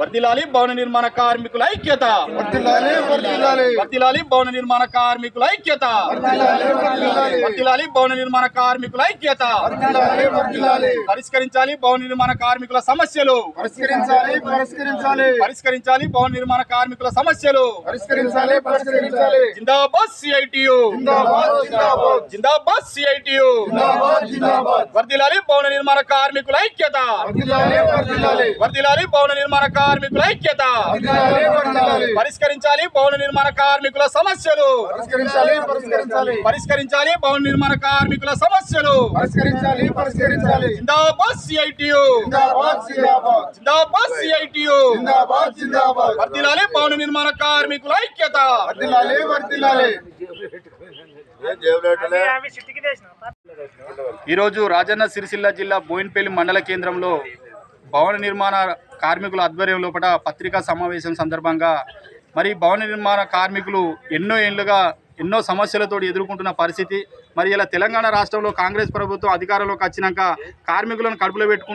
వర్దిలాలి భవన నిర్మాణ కార్మికుల ఐక్యత. వర్దిలాలి భవన నిర్మాణ కార్మికుల ఐక్యత. వర్దిలాలి భవన నిర్మాణ కార్మికుల ఐక్యత. పరిష్కరించాలి భవన నిర్మాణ కార్మికుల సమస్యలు. పరిష్కరించాలి పరిష్కరించాలి. పరిష్కరించాలి భవన నిర్మాణ కార్మికుల సమస్యలు. పరిష్కరించాలి పరిష్కరించాలి. జిందాబాద్ సిఐటియు. జిందాబాద్ సిఐటియు. జిందాబాద్. వర్దిలాలి భవన నిర్మాణ కార్మికుల ఐక్యత. వర్దిలాలి భవన నిర్మాణ కార్మికుల ఐక్యత. పరిష్కరించాలి భవన నిర్మాణ కార్మికుల సమస్యలు. పరిష్కరించాలి భవన నిర్మాణ కార్మికుల సమస్యలు. పరిష్కరించాలి పరిష్కరించాలి. జిందాబాద్ సిఐటియు. జిందాబాద్ సిఐటియు. జిందాబాద్ జిందాబాద్. వర్దిలాలి భవన నిర్మాణ కార్మికుల ఐక్యత. వర్ధిల్లాలి వర్ధిల్లాలి ఈరోజు రాజన్న సిరిసిల్ల జిల్లా బోయిన్పల్లి మండల కేంద్రంలో భవన నిర్మాణ కార్మికుల ఆధ్వర్యం లోపల పత్రికా సమావేశం సందర్భంగా మరి భవన నిర్మాణ కార్మికులు ఎన్నో ఏళ్ళుగా ఎన్నో సమస్యలతో ఎదుర్కొంటున్న పరిస్థితి. మరి ఇలా తెలంగాణ రాష్ట్రంలో కాంగ్రెస్ ప్రభుత్వం అధికారంలోకి వచ్చినాక కార్మికులను కడుపులో పెట్టుకు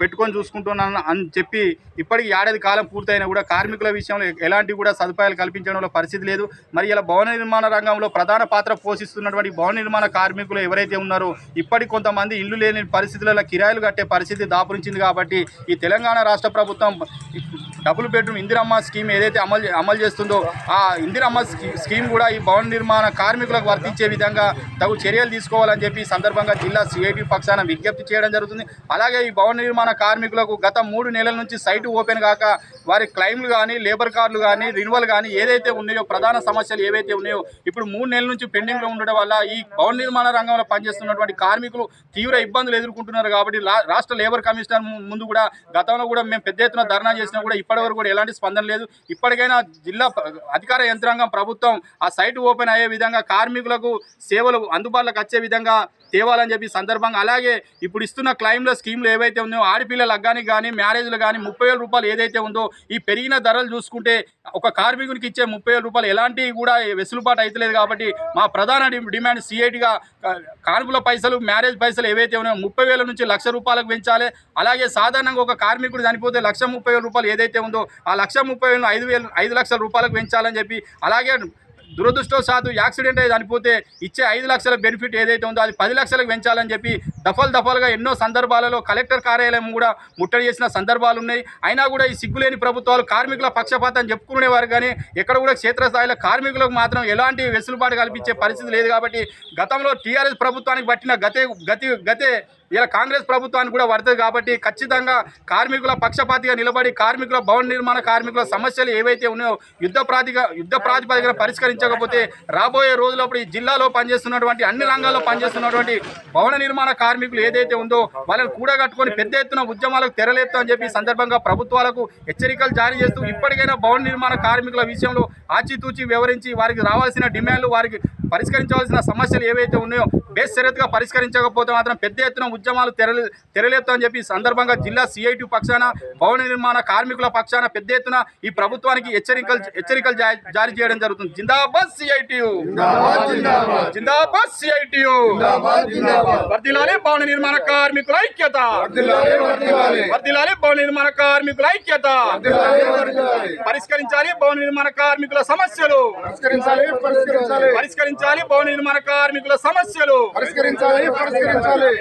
పెట్టుకొని చూసుకుంటున్నాను అని చెప్పి ఇప్పటికి ఏడాది కాలం పూర్తయినా కూడా కార్మికుల విషయంలో ఎలాంటి కూడా సదుపాయాలు కల్పించడంలో పరిస్థితి లేదు. మరి ఇలా భవన నిర్మాణ రంగంలో ప్రధాన పాత్ర పోషిస్తున్నటువంటి భవన నిర్మాణ కార్మికులు ఎవరైతే ఉన్నారో ఇప్పటికి కొంతమంది ఇల్లు లేని పరిస్థితులలో కిరాయిలు కట్టే పరిస్థితి దాపురించింది కాబట్టి ఈ తెలంగాణ రాష్ట్ర ప్రభుత్వం డబుల్ బెడ్రూమ్ ఇందిరమ్మ స్కీమ్ ఏదైతే అమలు అమలు చేస్తుందో ఆ ఇందిరమ్మ స్కీ- స్కీమ్ కూడా ఈ భవన నిర్మాణ కార్మికులకు వర్తించే విధంగా తగు చర్యలు తీసుకోవాలని చెప్పి సందర్భంగా జిల్లా సిఐటి పక్షాన విజ్ఞప్తి చేయడం జరుగుతుంది. అలాగే ఈ భవన నిర్మాణ కార్మికులకు గత మూడు నెలల నుంచి సైటు ఓపెన్ కాక వారి క్లైమ్లు కానీ లేబర్ కార్డులు కానీ రినువల్ కానీ ఏదైతే ఉన్నాయో ప్రధాన సమస్యలు ఏవైతే ఉన్నాయో ఇప్పుడు మూడు నెలల నుంచి పెండింగ్లో ఉండడం వల్ల ఈ భవన నిర్మాణ రంగంలో పనిచేస్తున్నటువంటి కార్మికులు తీవ్ర ఇబ్బందులు ఎదుర్కొంటున్నారు కాబట్టి రాష్ట్ర లేబర్ కమిషనర్ ముందు కూడా గతంలో కూడా మేము పెద్ద ఎత్తున ధర్నా చేసినా కూడా ఇప్పటివరకు కూడా ఎలాంటి స్పందన లేదు. ఇప్పటికైనా జిల్లా అధికార యంత్రాంగం ప్రభుత్వం ఆ సైట్ ఓపెన్ అయ్యే విధంగా కార్మికులకు సేవలు అందుబాటులోకి వచ్చే విధంగా తేవాలని చెప్పి సందర్భంగా అలాగే ఇప్పుడు ఇస్తున్న క్లైమ్ల స్కీమ్లు ఏవైతే ఉన్నాయో ఆడపిల్లల లగ్గానికి కానీ మ్యారేజ్లు కానీ ముప్పై వేల రూపాయలు ఏదైతే ఉందో ఈ పెరిగిన ధరలు చూసుకుంటే ఒక కార్మికునికి ఇచ్చే ముప్పై వేల రూపాయలు ఎలాంటివి కూడా వెసులుబాటు అవుతలేదు కాబట్టి మా ప్రధాన డిమాండ్ సిఐటిగా కార్మికుల పైసలు మ్యారేజ్ పైసలు ఏవైతే ఉన్నాయో ముప్పై వేల నుంచి లక్ష రూపాయలకు పెంచాలి. అలాగే సాధారణంగా ఒక కార్మికుడు చనిపోతే లక్ష ముప్పై వేల రూపాయలు ఏదైతే ఉందో ఆ లక్ష ముప్పై వేలను ఐదు వేలు ఐదు లక్షల రూపాయలకు పెంచాలని చెప్పి అలాగే దురదృష్టవశాత్తు యాక్సిడెంట్ అయి చనిపోతే ఇచ్చే ఐదు లక్షల బెనిఫిట్ ఏదైతే ఉందో అది పది లక్షలకు పెంచాలని చెప్పి దఫలు దఫలుగా ఎన్నో సందర్భాలలో కలెక్టర్ కార్యాలయం కూడా ముట్టడి చేసిన సందర్భాలు ఉన్నాయి. అయినా కూడా ఈ సిగ్గులేని ప్రభుత్వాలు కార్మికుల పక్షపాతం చెప్పుకునేవారు కానీ ఎక్కడ కూడా క్షేత్రస్థాయిలో కార్మికులకు మాత్రం ఎలాంటి వెసులుబాటు కల్పించే పరిస్థితి లేదు కాబట్టి గతంలో టీఆర్ఎస్ ప్రభుత్వానికి పట్టిన గతే గతి గతే ఇలా కాంగ్రెస్ ప్రభుత్వానికి కూడా పడుతుంది కాబట్టి ఖచ్చితంగా కార్మికుల పక్షపాతిగా నిలబడి కార్మికుల భవన నిర్మాణ కార్మికుల సమస్యలు ఏవైతే ఉన్నాయో యుద్ధ ప్రాతిగా యుద్ధ ప్రాతిపదికన పరిష్కరించకపోతే రాబోయే రోజులప్పుడు ఈ జిల్లాలో పనిచేస్తున్నటువంటి అన్ని రంగాల్లో పనిచేస్తున్నటువంటి భవన నిర్మాణ కార్మికులు ఏదైతే ఉందో వాళ్ళని కూడగట్టుకొని పెద్ద ఎత్తున ఉద్యమాలకు తెరలేస్తామని చెప్పి సందర్భంగా ప్రభుత్వాలకు హెచ్చరికలు జారీ చేస్తూ ఇప్పటికైనా భవన నిర్మాణ కార్మికుల విషయంలో ఆచితూచి వివరించి వారికి రావాల్సిన డిమాండ్లు వారికి పరిష్కరించవలసిన సమస్యలు ఏవైతే ఉన్నాయో బేస్ షరతుగా పరిష్కరించకపోతే మాత్రం పెద్ద ఎత్తున ఉద్యమాలు తెరలే తెరలేపుతామని చెప్పి సందర్భంగా జిల్లా సిఐటి పక్షాన భవన నిర్మాణ కార్మికుల పక్షాన పెద్ద ఎత్తున ఈ ప్రభుత్వానికి హెచ్చరికలు హెచ్చరికలు జారీ చేయడం జరుగుతుంది. జిందాబాద్ సిఐటియు జిందాబాద్ సిఐటియు వర్దిలాలి భవన నిర్మాణ కార్మికుల ఐక్యత. వర్దిలాలి భవన నిర్మాణ కార్మికుల ఐక్యత. పరిష్కరించాలి భవన నిర్మాణ కార్మికుల సమస్యలు. పరిష్కరించాలి. పరిష్కరించాలి పరిష్కరించాలి. భవన నిర్మాణ కార్మికుల సమస్యలు. పరిష్కరించాలి పరిష్కరించాలి.